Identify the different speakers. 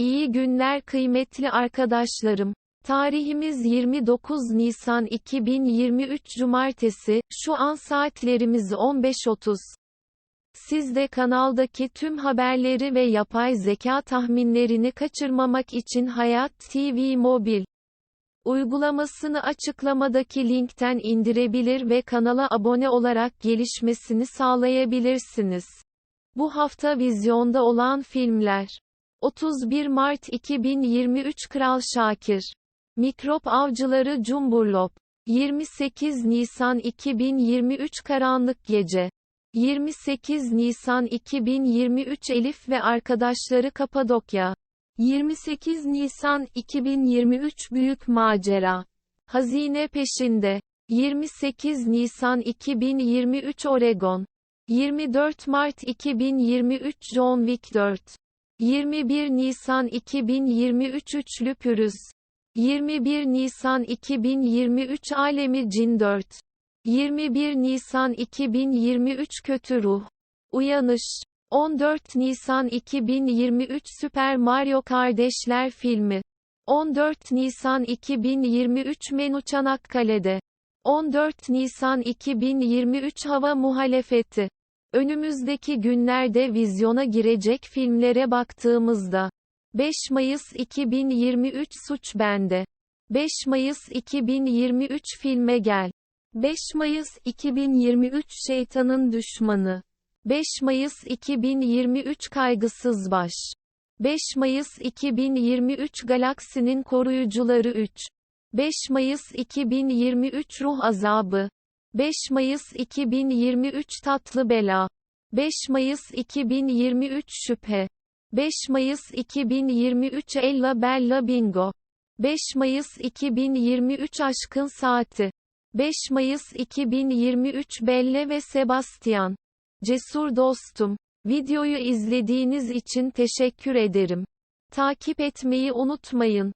Speaker 1: İyi günler kıymetli arkadaşlarım. Tarihimiz 29 Nisan 2023 Cumartesi, şu an saatlerimiz 15.30. Siz de kanaldaki tüm haberleri ve yapay zeka tahminlerini kaçırmamak için Hayat TV Mobil uygulamasını açıklamadaki linkten indirebilir ve kanala abone olarak gelişmesini sağlayabilirsiniz. Bu hafta vizyonda olan filmler 31 Mart 2023 Kral Şakir. Mikrop Avcıları Cumburlop. 28 Nisan 2023 Karanlık Gece. 28 Nisan 2023 Elif ve Arkadaşları Kapadokya. 28 Nisan 2023 Büyük Macera. Hazine Peşinde. 28 Nisan 2023 Oregon. 24 Mart 2023 John Wick 4 21 Nisan 2023 Üçlü Pürüz. 21 Nisan 2023 Alemi Cin 4 21 Nisan 2023 Kötü Ruh. Uyanış. 14 Nisan 2023 Süper Mario Kardeşler filmi. 14 Nisan 2023 Menü Çanakkale'de. 14 Nisan 2023 Hava Muhalefeti Önümüzdeki günlerde vizyona girecek filmlere baktığımızda 5 Mayıs 2023 Suç Bende. 5 Mayıs 2023 Filme Gel. 5 Mayıs 2023 Şeytanın Düşmanı. 5 Mayıs 2023 Kaygısız Baş. 5 Mayıs 2023 Galaksinin Koruyucuları 3 5 Mayıs 2023 Ruh Azabı 5 Mayıs 2023 Tatlı Bela. 5 Mayıs 2023 Şüphe. 5 Mayıs 2023 Ella Bella Bingo. 5 Mayıs 2023 Aşkın Saati. 5 Mayıs 2023 Belle ve Sebastian. Cesur dostum, videoyu izlediğiniz için teşekkür ederim. Takip etmeyi unutmayın.